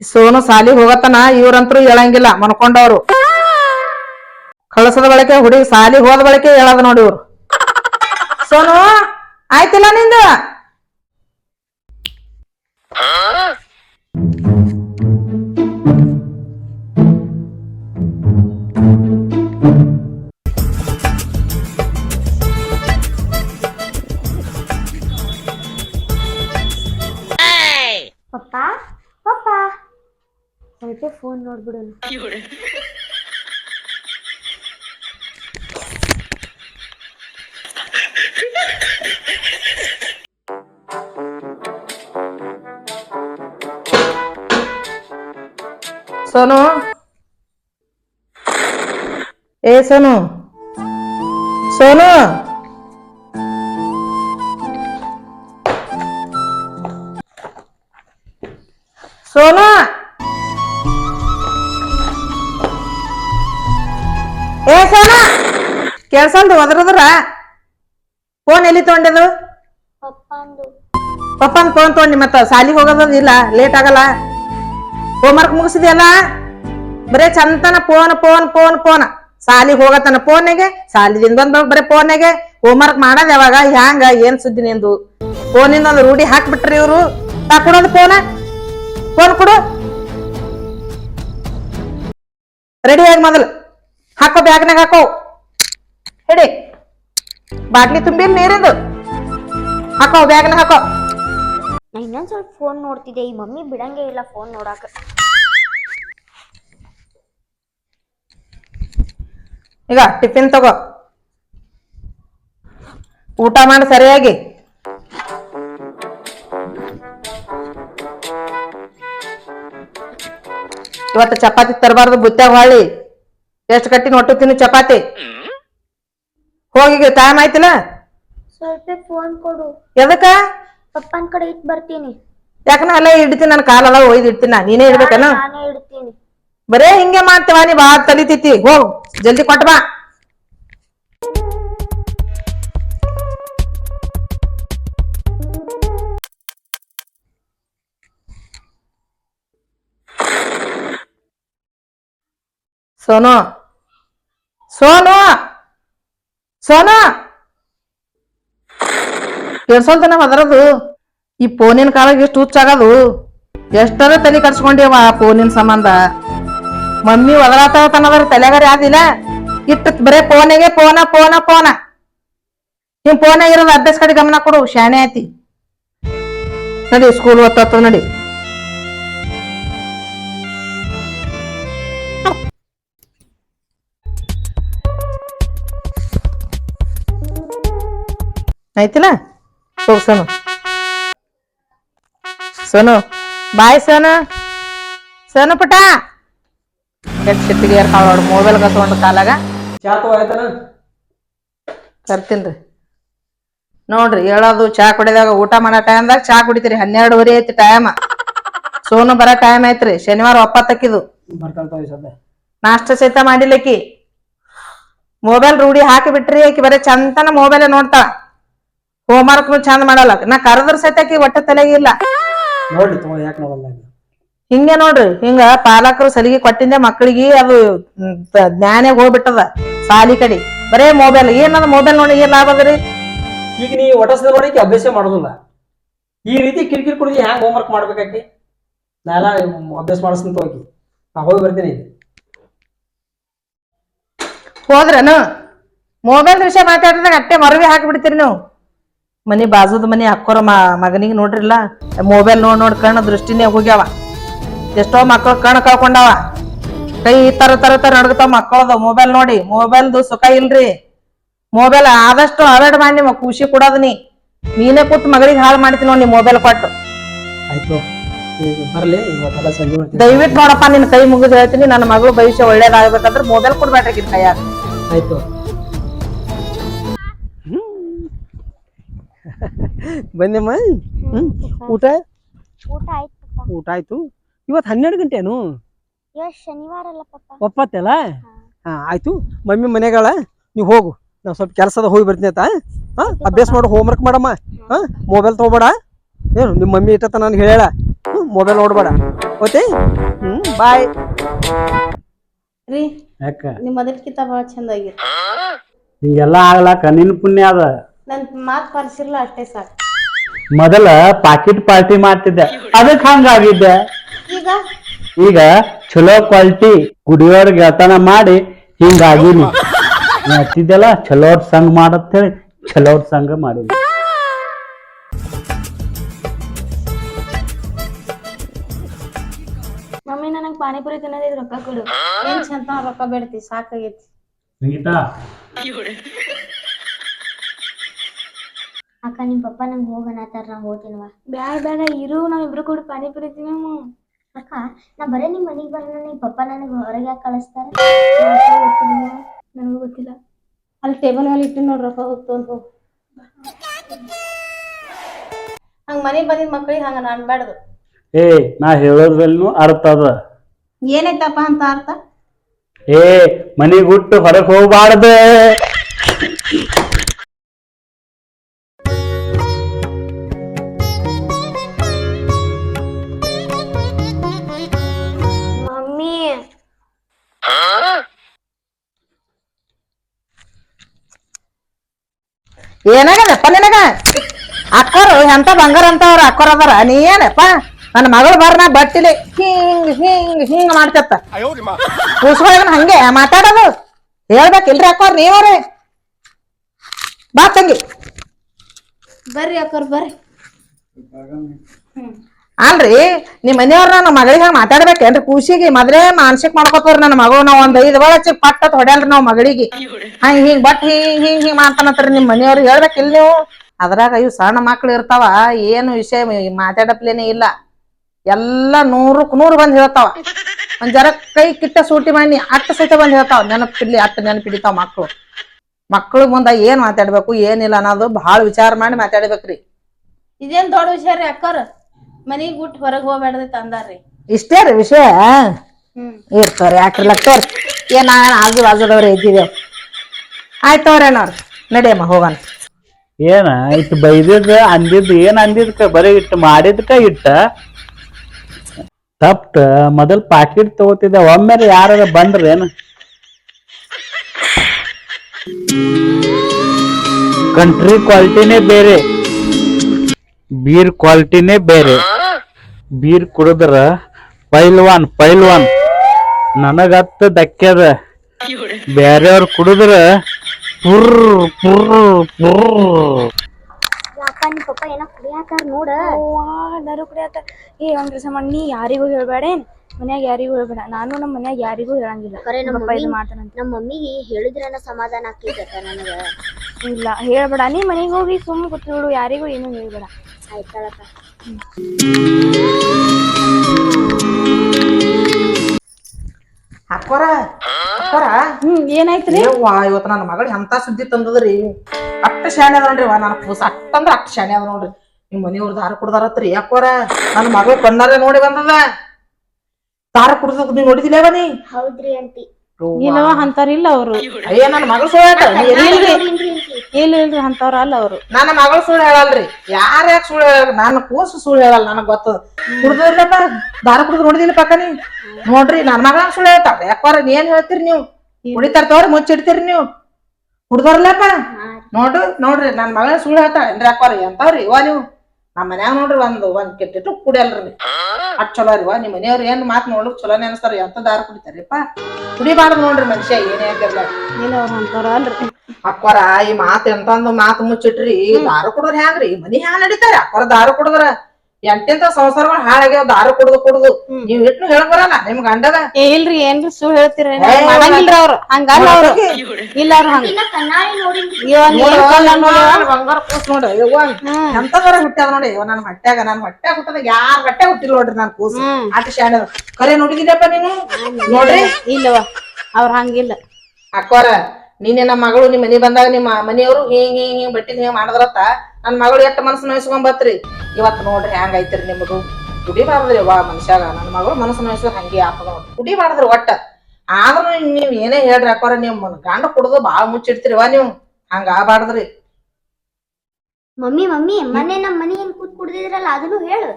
ಸೋನು ಸಾಲಿ ಹೋಗತನ ಇವ್ರಂತ್ರು ಹೇಳಂಗಿಲ್ಲ, ಮನ್ಕೊಂಡವ್ರು. ಕಳಸದ ಬಳಕೆ, ಹುಡುಗಿ ಸಾಲಿ ಹೋದ ಬಳಕೆ ಹೇಳದ ನೋಡಿ ಇವ್ರು. ಸೋನು, ಆಯ್ತಿಲ್ಲ ನಿಂದು? ಸ್ವಲ್ಪ ಫೋನ್ ನೋಡ್ಬಿಡು ಸೋನು? ಏ ಸೋನು? ಸೋನು? ಸೋನು? ಏ ಸೋನ! ಕೆಲ್ಸಲ್ದು ಒದ್ರದ್ರ? ಫೋನ್ ಎಲ್ಲಿ ತಗೊಂಡದು ಪಪ್ಪನ್ ಫೋನ್ ತಗೊಂಡಿ ಮತ್ತ ಸಾಲಿಗೆ ಹೋಗೋದ್ ಇಲ್ಲ ಲೇಟ್ ಆಗಲ್ಲ. ಹೋಮ್ವರ್ಕ್ ಮುಗಿಸಿದ್ಯಲ್ಲ? ಬರೇ ಚಂತನ ಫೋನ್ ಫೋನ್ ಫೋನ್ ಫೋನ್ ಸಾಲಿಗೆ ಹೋಗತನ ಫೋನಿಗೆ ಸಾಲಿದಿಂದ ಬಂದ್ ಬರೇ ಹೋಮ್ ಹೋಮ್ವರ್ಕ್ ಮಾಡೋದ್ ಯಾವಾಗ? ಹ್ಯಾಂಗ? ಏನ್ ಸುದ್ದಿ ನಿಂದು? ಫೋನಿಂದ ಒಂದು ರೂಢಿ ಹಾಕ್ಬಿಟ್ರಿ ಇವ್ರು. ಕೊಡೋದು ಫೋನ ಫೋನ್ ಕೊಡು. ರೆಡಿ ಆಗಿ ಮೊದಲು. ಹಾಕೋ ಬ್ಯಾಗ್ನಾಗ ಹಾಕೋ. ಹೇಳಿ ಬಾಟ್ಲಿ ತುಂಬಿ ನೀರಿಂದು. ಹಾಕೋ ಬ್ಯಾಗ್ನ ಹಾಕೋ. ನಾ ಇನ್ನೊಂದ್ ಸ್ವಲ್ಪ ಫೋನ್ ನೋಡ್ತಿದ್ದೆ ಈ ಮಮ್ಮಿ ಬಿಡಂಗೆ ಇಲ್ಲ ಫೋನ್ ನೋಡಾಕ. ಈಗ ಟಿಫಿನ್ ತಗೋ. ಊಟ ಮಾಡ ಸರಿಯಾಗಿ. ಇವತ್ತು ಚಪಾತಿ ತರಬಾರ್ದು ಬುತ್ತಾಗ ಹೊಳ್ಳಿ. ಎಷ್ಟು ಕಟ್ಟಿ ಹೊಟ್ಟು ತಿನ್ನು ಚಪಾತಿ? ಹೋಗಿ ಟೈಮ್ ಆಯ್ತಿಲ್ಲ? ಸ್ವಲ್ಪ ಫೋನ್ ಕೊಡು. ಎದಕ್ಕ? ಪಪ್ಪನ ಕಡೆ ಇಟ್ ಬರ್ತೀನಿ. ಯಾಕನ ಅಲ್ಲೇ ಇಡ್ತೀನಿ ನನ್ನ ಕಾಲಲ್ಲ ಒಯ್ದು ಇಡ್ತೀನಿ ನಾ. ನೀನೇ ಇಡ್ಬೇಕನ? ನಾನೇ ಇಡ್ತೀನಿ. ಬರೇ ಹಿಂಗೆ ಮಾಡ್ತೀವ ನೀ ಬಾ ತಲಿತೈತಿ ಹೋಗ್ ಜಲ್ದಿ ಕೊಟ್ ಬಾ. ಸೋನು. ಸೋನು ಸೋನು. ಕೇಳ್ಸಲ್ತನ ಅದರದು ಈ ಫೋನಿನ ಕಾಲಾಗ ಎಷ್ಟು ಹುಚ್ಚಾಗದು ಎಷ್ಟರ ತಲೆ ಕಟ್ಸ್ಕೊಂಡೇವ ಆ ಫೋನಿನ ಸಂಬಂಧ? ಮಮ್ಮಿ ಒದರಾತನದ್ರ ತಲೆಗಾರ ಯಾವ್ದಿಲ್ಲ ಇಟ್ಟು ಬರೇ ಫೋನಿಗೆ ಫೋನ ಫೋನ ಫೋನ. ನಿಮ್ ಫೋನ್ ಇರೋದು ಅಭ್ಯಾಸ ಕಡೆ ಗಮನ ಕೊಡು, ಶಾಣೆ ಐತಿ ನಡಿ ಸ್ಕೂಲ್ ಓದ್ತಾ ನಡಿ. ಆಯ್ತಿಲ್ಲ? ಹೋಗ್ ಸೋನು. ಸೋನು. ಬಾಯ್, ಸೋನು. ಸೋನು ಪುಟ ಕೆಟ್ಟ ಕಾಳು ಮೊಬೈಲ್ ಕಸ್ಕೊಂಡು ಕಾಲಾಗ? ತರ್ತೀನ್ರಿ ನೋಡ್ರಿ, ಹೇಳೋದು ಚಾ ಕುಡಿದಾಗ ಊಟ ಮಾಡೋ ಟೈಮ್ದಾಗ ಚಾ ಕುಡಿತೀರಿ. ಹನ್ನೆರಡುವರೆ ಐತಿ ಟೈಮ್ ಸೋನು ಬರೋ ಟೈಮ್ ಐತ್ರಿ. ಶನಿವಾರ ಒಪ್ಪತ್ತಕ್ಕಿದು ನಾಷ್ಟ ಸಹಿತ ಮಾಡಿಲ್ಲಕಿ ಮೊಬೈಲ್ ರೂಢಿ ಹಾಕಿ ಬಿಟ್ರಿ ಆಕಿ ಬರೀ ಚಂತನ ಮೊಬೈಲ್ ನೋಡ್ತಾಳ. ಹೋಮ್ವರ್ಕ್ ಚಂದ ಮಾಡಲ್ಲ. ನಾ ಕರೆದ್ರ ಸತ್ಯಾಕಿ ಒಟ್ಟ ತಲೆಗಿಲ್ಲ ನೋಡ್ರಿ ತಗೋ ಯಾಕೆ ನೋಡಲ್ಲ ಈಗ? ಹಿಂಗೆ ನೋಡ್ರಿ ಹಿಂಗ ಪಾಲಕರು ಸಲಿಗೆ ಕೊಟ್ಟಿಂದ ಮಕ್ಕಳಿಗೆ ಅದು ಜ್ಞಾನ ಹೋಗ್ಬಿಟ್ಟದ ಸಾಲಿ ಕಡೆ. ಬರೇ ಮೊಬೈಲ್ ಏನದ ಮೊಬೈಲ್ ನೋಡಿ ಏನ್ ಲಾಭ ಅದರಿ ಈಗ ನೀ ಒಟಸದ ಅಭ್ಯಾಸ ಮಾಡೋದಿಲ್ಲ. ಈ ರೀತಿ ಕಿರಿಕಿರಿ ಕುಡಿದು ಹ್ಯಾಂಗ ಹೋಮ್ವರ್ಕ್ ಮಾಡ್ಬೇಕಾಕಿ ನಾ ಎಲ್ಲ ಅಭ್ಯಾಸ ಮಾಡಿಸ್ತಂತ ಹೋಗಿ ನಾ ಹೋಗಿ ಬರ್ತೀನಿ ಹೋದ್ರನು? ಮೊಬೈಲ್ ವಿಷಯ ಮಾತಾಡಿದಾಗ ಅಟ್ಟೆ ಮರವಿ ಹಾಕಿಬಿಡ್ತೀರಿ ನೀವು. ಮನಿ ಬಾಜುದ ಮನೆ ಅಕ್ಕೋರ ಮಗನಿಗೆ ನೋಡ್ರಿಲ್ಲ. ಮೊಬೈಲ್ ನೋಡ್ ನೋಡ್ ಕಣ್ಣು ದೃಷ್ಟಿನೇ ಹೋಗ್ಯಾವ. ಎಷ್ಟೋ ಮಕ್ಕಳು ಕಣ್ಣು ಕಳ್ಕೊಂಡಾವ. ಕೈ ತರ ತರ ತರ ನಡ್ಗತಾವ ಮಕ್ಕಳದು ಮೊಬೈಲ್ ನೋಡಿ ಮೊಬೈಲ್ದು ಸುಖ ಇಲ್ರಿ. ಮೊಬೈಲ್ ಆದಷ್ಟು ಅವಾಯ್ಡ್ ಮಾಡಿ ನಿಮ್ಮ ಖುಷಿ ಕೊಡೋದು ನೀ. ನೀನೇ ಕೂತ್ ಮಗಳಿಗೆ ಹಾಳು ಮಾಡ್ತೀನಿ ನೋಡಿ ಮೊಬೈಲ್ ಕೊಟ್ಟು. ಆಯ್ತು ಬರ್ಲಿ ದಯವಿಟ್ಟು ನೋಡಪ್ಪ ನಿನ್ನ ಕೈ ಮುಗಿದು ಹೇಳ್ತೀನಿ. ನನ್ನ ಮಗಳು ಭವಿಷ್ಯ ಒಳ್ಳೇದಾಗಬೇಕಂದ್ರೆ ಮೊಬೈಲ್ ಕೊಡ್ಬೇಡ್ರಿ ಕೈಯಾಗ ಆಯ್ತು ಬಂದೆಮ್ಮ ಹ್ಮ್. ಊಟ ಊಟ? ಆಯ್ತು ಊಟ ಆಯ್ತು. ಇವತ್ತು ಹನ್ನೆರಡು ಗಂಟೆನು? ಶನಿವಾರ ಅಲ್ಲ ಪಪ್ಪ. ಒಪ್ಪತ್ತಲ್ಲ? ಹಾ. ಆಯ್ತು. ಮಮ್ಮಿ ಮನೆಗಳ ನೀವು ಹೋಗು. ನಾವು ಸ್ವಲ್ಪ ಕೆಲಸದ ಹೋಗಿ ಬರ್ತೀನಿ ಆಯ್ತಾ? ಹಾ ಅಭ್ಯಾಸ ಮಾಡು ಹೋಮ್ವರ್ಕ್ ಮಾಡಮ್ಮ. ಹಾ ಮೊಬೈಲ್ ತಗೋಬೇಡ. ಏನು ನಿಮ್ಮ ಮಮ್ಮಿ ಇಟ್ಟತ್ತ ನಾನು ಹೇಳ ಮೊಬೈಲ್ ನೋಡ್ಬೇಡ. ಓಕೆ? ಹ್ಮ್ ಬಾಯ್ ರೀ ಯಾಕ? ನಿಮ್ಮ ಮೊದಲ್ಕಿಂತ ಭಾಳ ಚಂದ ಆಗಿತ್ತು ಹಿಂಗೆಲ್ಲ ಆಗ್ಲಾಕ ನಿನ್ ಪುಣ್ಯ ಅದ. ನನ್ ಮಾತ್ ಪಾಲಿಸಿರ್ಲ ಅಷ್ಟೇ ಸಾಕು. ಮೊದಲ ಪಾಕಿಟ್ ಪಾರ್ಟಿ ಮಾಡ್ತಿದ್ದೆ. ಅದಕ್ ಹಂಗಾಗಿದ್ದೆ. ಈಗ? ಈಗ ಚಲೋ ಕ್ವಾಲಿಟಿ ಕುಡಿಯೋರ್ ಗೆಳತನ ಮಾಡಿ ಹಿಂಗಾಗಿನಿ ಹಚ್ಚಿದ್ದೆಲ್ಲ ಚಲೋರ್ ಸಂಘ ಮಾಡತ್ತೇಳಿ ಚಲೋರ್ ಸಂಘ ಮಾಡಿದ್ವಿ ಮಮ್ಮಿ ನನಗೆ ಪಾನಿಪುರಿ ತಿನ್ನೋದಿದ್ ರೊಕ್ಕ ಕೊಡು. ಏನ್ ಚಂದ ರೊಕ್ಕ ಬೇಡ್ತಿ ಸಾಕಾಗೈತಿ. ಸಂಗೀತಾ? ಅಕ್ಕ ನಿಮ್ಮ ಪಪ್ಪ ನಂಗೆ ಹೋಗಣತ್ತಾರ ನಾ ಹೋಗ್ತೀನವ ಬ್ಯಾಡ ಬೇಡ ಇರು ನಾವಿಬ್ರು ಕೂಡ ಪಾನಿಪುರಿ ತಿನ್ನಮ್ಮ ಅಕ್ಕ ನಾ ಬರೇ ನಿಮ್ಮ ಮನಿಗ್ ಬರೋಣ ನಿಮ್ ಪಪ್ಪ ನನಗೆ ಹೊರಗೆ ಯಾಕೆ ಕಳಿಸ್ತಾರೆ? ನನಗೂ ಗೊತ್ತಿಲ್ಲ. ಅಲ್ಲಿ ಟೇಬಲ್ ಮೇಲೆ ಇಟ್ಟು ನೋಡ್ರಿ ರೊಕ್ಕ ಹೋಗ್ತು ಅಂತ ಹೋಗ್. ಹಂಗ ಮನೆಗ್ ಬಂದಿದ್ ಮಕ್ಳಿಗೆ ಹಂಗ ಬೇಡದು ಏ ನಾ ಹೇಳೋದ್ರಲ್ಲೂ ಅರ್ಥ ಅದ. ಏನೈತಪ್ಪ ಅಂತ ಅರ್ಥ? ಏ ಮನಿಗ್ ಹೊರಗೆ ಹೊರಗ್ ಹೋಗ್ಬಾರ್ದು. ಏನಾಗದಪ್ಪ ನಿನಗ? ಅಕ್ಕರು ಎಂತ ಬಂಗಾರ ಅಂತವ್ರ ಅಕ್ಕರ ಅದಾರ ನೀ ಏನಪ್ಪ? ನನ್ನ ಮಗಳು ಬರ್ನ ಬಟ್ಟಿಲಿ ಹಿಂಗ್ ಹಿಂಗ್ ಹಿಂಗ್ ಮಾಡ್ತತ್ತ ಕೂಸ್ಕೊಳಗನ ಹಂಗೆ ಮಾತಾಡೋದು. ಹೇಳ್ಬೇಕಿಲ್ರಿ ಅಕ್ಕೋರ್ ನೀವ್ರಿ? ಬಾ ತಂಗಿ. ಬರ್ರಿ ಅಕ್ಕೋರ್ ಬರ್ರಿ. ಅಲ್ರಿ, ನಿಮ್ ಮನೆಯವ್ರ ನಮ್ಮ ಮಗಳಿಗೆ ಹಂಗ ಮಾತಾಡ್ಬೇಕೇನ್ರಿ? ಖುಷಿಗೆ ಮದ್ರೆ ಮಾನಸಿಕ ಮಾಡ್ಕೋತಾರ ನನ್ನ ಮಗಳು. ನಾವ್ ಒಂದ್ ಐದ್ ಒಳ ಚಿಕ್ಕ ಪಟ್ಟ ಹೊಡ್ಯಾಲ್ರಿ ನಾವ್ ಮಗಳಿಗೆ. ಹಂಗ ಹಿಂಗ್ ಬಟ್ ಹಿಂಗ್ ಹಿಂಗ್ ಹಿಂಗ್ ಮಾಡ್ತಾನತ್ರಿ ನಿಮ್ ಮನೆಯವ್ರಿಗೆ ಹೇಳ್ಬೇಕಿಲ್ ನೀವು. ಅದ್ರಾಗ ಇವ್ ಸಣ್ಣ ಮಕ್ಳು ಇರ್ತಾವ, ಏನು ವಿಷಯ ಮಾತಾಡಪ್ಲೇನೆ ಇಲ್ಲ. ಎಲ್ಲ ನೂರಕ್ ನೂರು ಬಂದ್ ಹೇಳ್ತಾವ. ಒಂದ್ ಜರ ಕೈ ಕಿಟ್ಟ ಸೂಟಿ ಮಾಡಿ ಅಟ್ಟ ಸಹಿತ ಬಂದ್ ಹೇಳ್ತಾವ. ನೆನಪಿಲ್ಲಿ ಅಟ್ಟ ನೆನಪಿಡಿತಾವ ಮಕ್ಳು. ಮಕ್ಳು ಮುಂದ ಏನ್ ಮಾತಾಡ್ಬೇಕು, ಏನಿಲ್ಲ ಅನ್ನೋದು ಬಹಳ ವಿಚಾರ ಮಾಡಿ ಮಾತಾಡ್ಬೇಕ್ರಿ. ಇದೇನ್ ದೊಡ್ಡ ವಿಷಯ ರೀ ಅಕ್ಕಾರ ಮನಿಗ್ ಬಿಟ್ಟು ಹೊರಗ್ ಹೋಗ್ಬೇಡ್ದೈತ ತಂದಾರ್ರಿ. ಇಷ್ಟೇ ರೀ ವಿಷಯ? ಇರ್ತಾವ್ರಿ ಯಾಕ್ರಿಲಕ್ತವ್ರಿ ಏನ ಆಜು ಬಾಜುದವ್ರೆ ಇದ್ದಿದ್ದೇವ್ ಆಯ್ತವ್ರೆ ನೋಡ್ರಿ ನಡಿಯಮ್ಮ ಹೋಗೋಣ. ಏನ ಇಟ್ಟು ಬೈದಿದ್ ಅಂದಿದ್ದು ಏನ್ ಅಂದಿದ್ಕ ಬರೀ ಇಟ್ಟು ಮಾಡಿದ್ಕ ಇಟ್ಟ? ತಪ್ಪ ಮೊದಲ್ ಪಾಕಿಟ್ ತಗೋತಿದ್ದೆ ಒಮ್ಮೆ ಯಾರ ಬಂದ್ರೇನು? ಕಂಟ್ರಿ ಕ್ವಾಲಿಟಿನೇ ಬೇರೆ. ಬೀರ್ ಕ್ವಾಲಿಟಿನೇ ಬೇರೆ. ಬೀರ್ ಕುಡಿದ್ರ ಪೈಲ್ವಾನ್ ಪೈಲ್ವಾನ್. ನನಗತ್ತ ದಕ್ಕ್ಯದ ಬ್ಯಾರೆಯವ್ರ ಕುಡಿದ್ರ ಪುರ್ ಪುರ್ ಪುರ್. ಅಕ್ಕ ನಿಮ್ ಪಪ್ಪ ಏನೋ ಕುಡಿಯಾತಾರ ನೋಡ? ಎಲ್ಲರೂ ಕುಡಿಯತ್ತ ಏ ಒಂದ್ ಕೆಲಸ ಮಾಡಿ ನೀ ಯಾರಿಗೂ ಹೇಳ್ಬೇಡೇನ್ ಮನ್ಯಾಗ ಯಾರಿಗೂ ಹೇಳ್ಬೇಡ. ನಾನು ನಮ್ಮ ಮನ್ಯಾಗ ಯಾರಿಗೂ ಹೇಳಂಗಿಲ್ಲ. ಖರೆ ನಮ್ಮ ಪಪ್ಪ ಇದು ಮಮ್ಮಿ- ಮಾಡ್ತಾನಂತ ನಮ್ಮ ಮಮ್ಮಿಗೆ ಹೇಳಿದ್ರನ ಸಮಾಧಾನ ಆಗ್ತೈತಕ್ಕ ನನಗ. ಇಲ್ಲ ಹೇಳ್ಬೇಡ. ನೀ ಮನೆಗೆ ಹೋಗಿ ಸುಮ್ ಕೂತ್ಬಿಡು. ಯಾರಿಗೂ ಏನು ಹೇಳ್ಬೇಡ. ಆಯ್ತಾಳಕ್ಕ ಅಕ್ಕೋರ ಅಕ್ಕೋರ ಹ್ಮ್ ಏನಾಯ್ತ್ರಿ ಯವ್ವಾ ಇವತ್ತು ನನ್ನ ಮಗಳಿಗೆ ಎಂತ ಸುದ್ದಿ ತಂದದ್ರಿ? ಅಟ್ಟ ಶಾಣೆ ಅದ ನೋಡ್ರಿ ನನ್ನ ಕೂಸ ಅಟ್ಟಂದ್ರ ಅಟ್ಟ ಶಾಣೆ ಅದ ನೋಡ್ರಿ. ನಿಮ್ ಮನೆಯವ್ರ ದಾರ ಕುಡ್ದಾರತ್ರಿ ಅಕ್ಕೋರ ನನ್ನ ಮಗಳು ಕಣ್ಣಾರೆ ನೋಡಿ ಬಂದದ. ದಾರ ಕುಡ್ದದ್ ನೀವ್ ನೋಡಿದಿಲ್ಲ ನೀ? ಹೌದ್ರಿ ಅಂತಿ ಇಲ್ಲವ ಅಂತಾರಿಲ್ಲ ಅವ್ರು. ಅಯ್ಯ ನನ್ನ ಮಗಳು ಸೋಯಾಟ ನೀ ಎಲ್ಲಿಲ್ರಿ ಇಲ್ಲ ಇಲ್ರಿ ಅಂತವ್ರ ಅಲ್ಲ ಅವರು. ನನ್ನ ಮಗಳು ಸುಳ್ಳು ಹೇಳಲ್ರಿ. ಯಾರ ಯಾಕೆ ಸುಳ್ಳು ಹೇಳ ನನ್ನ ಕೂಸು ಸುಳ್ಳು ಹೇಳಲ್ಲ ನನಗ್ ಗೊತ್ತದ ಕುಡ್ದಿರ್ಲಪ್ಪ ದಾರ ಕುಡಿದು ನೋಡಿದಿಲ್ಲ ಪಕ್ಕ ನೀ ನೋಡ್ರಿ ನನ್ನ ಮಗಳ ಸುಳ್ಳು ಹೇಳ್ತಾಳ ಯಾಕೋರ ಏನ್ ಹೇಳ್ತೀರಿ ನೀವು? ಕುಡಿತಾರ ತೋರಿ ಮುಚ್ಚಿಡ್ತೀರಿ ನೀವು. ಕುಡ್ದವ್ರಲ್ಲಪ್ಪ ನೋಡ್ರಿ ನೋಡ್ರಿ ನನ್ನ ಮಗಳ ಸುಳ್ಳು ಹೇಳ್ತಾಳ. ಏನ್ರಿ ಅಕ್ಕೋರ ಎಂತವ್ರಿ ಇವ ನೀವು. ನಮ್ಮ ಮನ್ಯಾಗ ನೋಡ್ರಿ ಒಂದ್ ಒಂದ್ ಕೆಟ್ಟಿಟ್ಟು ಕುಡಿಯಲ್ರಿ. ಅಟ್ ಚಲೋ ರೀ ನಿಮ್ಮ ಮನೆಯವ್ರು ಏನ್ ಮಾತ್ ನೋಡ್ಲಿಕ್ ಚಲೋ ನೆನಸ್ತಾರ ಎಂತ ದಾರ ಕುಡಿತಾರಿಪ್ಪ ಕುಡಿಬಾರ್ದು ನೋಡ್ರಿ ಮನುಷ್ಯ ಏನೇ ಆಗಿರ್ಲ. ಇಲ್ಲ ಅವ್ರ ಅಂತವ್ರ ಅಲ್ರಿ. ಅಕ್ಕೋರ ಈ ಮಾತ್ ಎಂತಂದು ಮಾತು ಮುಚ್ಚಿಟ್ರಿ ದಾರು ಕುಡಿದ್ರ ಹ್ಯಾಂಗ್ರಿ? ಮನಿ ಹ್ಯಾಂಗ ನಡೀತಾರ? ಅಕ್ಕೋರ ದಾರು ಕುಡಿದ್ರ ಎಂತೆಂತ ಸಂಸಾರಗಳು ಹಾಳಾಗ್ಯಾವ ದಾರು ಕುಡ್ದು ಕುಡ್ದು. ನೀವ್ ಇಟ್ನು ಹೇಳಕ್ ಬರಲ್ಲ ನಿಮ್ ಗಂಡದ. ಏ ಇಲ್ರಿ ಏನ್ರಿ ಸುಳ್ಳು ಹೇಳ್ತೀರಿ? ಮಾಡಂಗಿಲ್ರಿ ಅವ್ರು. ಹಂಗಲ್ಲ ಅವ್ರು. ಇಲ್ಲ ಅವ್ರ ಹಂಗ. ಬಂಗಾರ ಕೂಸ್ ನೋಡು. ಯವ್ವ ಎಂತದರ ಹುಟ್ಟ್ಯಾದ ನೋಡಿ. ಇವ ನನ್ ಹೊಟ್ಟ್ಯಾಗ ನನ್ ಹೊಟ್ಯಾಗ ಹುಟ್ಟದ. ಯಾರ್ ಹೊಟ್ಟೆ ಹುಟ್ಟಿಲ್ಲ ನೋಡ್ರಿ ನನ್ ಕೂಸು. ಆಟ ಶಾಣ ಕರೆ ನೋಡಿದಿಲ್ಲಪ್ಪ ನೀನು? ನೋಡ್ರಿ. ಇಲ್ಲವ ಅವ್ರ ಹಂಗಿಲ್ಲ. ಅಕ್ಕೋರ ನೀನೆ ನಮ್ಮ ಮಗಳು ನಿಮ್ಮ ಮನೆ ಬಂದಾಗ ನಿಮ್ಮ ಮನೆಯವರು ಹಿಂಗ್ ಹಿಂಗ್ ಹಿಂಗ್ ಬಟ್ಟಿನ ಹಿಂಗ್ ಮಾಡಿದ್ರತ್ತ. ನನ್ನ ಮಗಳು ಎಷ್ಟು ಮನಸ್ಸು ನೋಯಿಸ್ಕೊಂಡ್ ಬತ್ರಿ. ಇವತ್ ನೋಡ್ರಿ ಐತ್ರಿ ನಿಮ್ದು. ಕುಡಿಬಾರ್ದ್ರಿ ವಾ ಮನುಷ್ಯಾಗ. ನನ್ನ ಮಗಳು ಮನಸ್ಸು ನೋಯಿಸಿದ್ರೆ ಹಂಗೆ ಆಗ್ತದ ಕುಡಿಬಾರ್ದ್ರಿ ಒಟ್ಟ. ಆದ್ರೂ ನೀವ್ ಏನೇ ಹೇಳ್ರಿ ಅಕ್ಕೋರ, ನಿಮ್ ಗಂಡ ಕುಡ್ದು ಬಾಳ ವಾ ನೀವು. ಹಂಗ ಆಗಬಾರ್ದ್ರಿ. ಮಮ್ಮಿ ಮಮ್ಮಿ ಮೊನ್ನೆ ನಮ್ಮ ಮನಿ ಏನ್ ಕೂತ್ ಕುಡ್ದಿದ್ರಲ್ಲ, ಅದನ್ನು ಹೇಳು.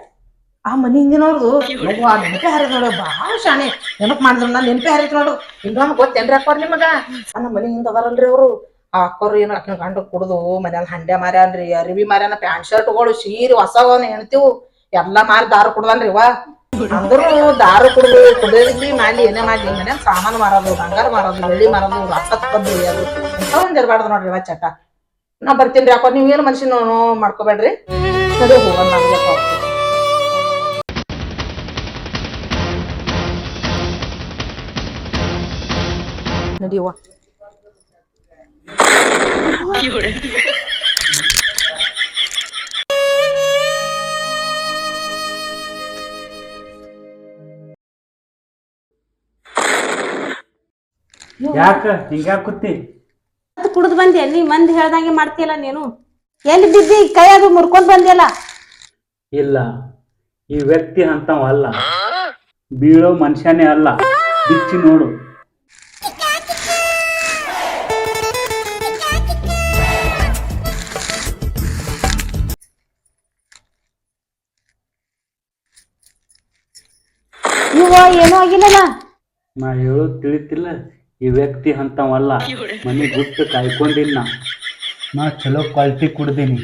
ಆ ಮನಿ ಹಿಂದಿನವ್ರದು ಮಗು ನೆನಪೆ ಹರಿದ್ ನೋಡು, ಭಾಳ ಶಾಣೆ. ನೆನಪು ಮಾಡಿದ್ರು ನಾನು ನೆನಪೆ ಹರಿತ್ ನೋಡು. ಇನ್ನೊಂದು ಗೊತ್ತೇನ್ರಿ ಅಕ್ಕೋರ್ ನಿಮಗ? ನಮ್ಮ ಮನಿ ಹಿಂದ ಅದಾರಲ್ರಿ ಅವರು. ಆ ಅಕ್ಕೋರು ಏನು ಅಕ್ಕನ ಗಂಡು ಕುಡ್ದು ಮನ್ಯಾಗ ಹಂಡೆ ಮಾರ್ಯಾನ್ರಿ, ಅರಿವಿ ಮಾರ್ಯಾನ, ಪ್ಯಾಂಟ್ ಶರ್ಟ್ಗಳು ಸೀರೆ ಹೊಸವನ್ನ ಹೆಣ್ತಿವು. ಎಲ್ಲಾ ಮಾರಿ ದಾರು ಕುಡ್ದನ್ರಿ ವಾ ಅಂದ್ರು ದಾರು ಕುಡ್ದು ಕುಡಿಯೋದ್ರಿ ಮಾಡ್ಲಿ, ಏನೇ ಮಾಡ್ಲಿ. ಮನ್ಯಾಗ ಸಾಮಾನು ಮಾರೋದು, ಬಂಗಾರ ಮಾರೋದು, ಬೆಳ್ಳಿ ಮಾರೋದು ರಸ ತಗೊಂಡು ಅದು. ಒಂದ್ ಇರ್ಬಾರ್ದು ನೋಡ್ರಿ ಇವ ಚಟ. ನಾ ಬರ್ತೀನಿ ರೀ ನೀವ್ ಏನು ಮನುಷ್ಯನ ಮಾಡ್ಕೋಬೇಡ್ರಿ. ಸರಿ ಹೋಗೋಣ ನಡಿಯವ್ವ ಯಾಕ? ಹಿಂಗ ಕೂತಿ? ಕುಡ್ದು ಬಂದೆ ನೀ ಮಂದಿ ಹೇಳ್ದಂಗೆ ಮಾಡ್ತೀಯಲ್ಲ ನೀನು? ಎಲ್ಲಿ ಬಿದ್ದಿ? ಕೈ ಅದು ಮುರ್ಕೊಂಡ್ ಬಂದಿಯಲ್ಲ? ಇಲ್ಲ. ಈ ವ್ಯಕ್ತಿ ಅಂತವ ಅಲ್ಲ ಬೀಳೋ ಮನುಷ್ಯನೇ ಅಲ್ಲ. ಬಿಚ್ಚಿ ನೋಡು. ಏನೂ ಆಗಿಲ್ಲಲ್ಲ. ನಾ ಹೇಳೋದು ತಿಳಿತಿಲ್ಲ. ಈ ವ್ಯಕ್ತಿ ಅಂತವಲ್ಲ. ಮನೆ ಗುಟ್ಟು ಕಾಯ್ಕೊಂಡಿಲ್ಲ ನಾ ಚಲೋ ಕ್ವಾಲಿಟಿ ಕುಡ್ದೀನಿ.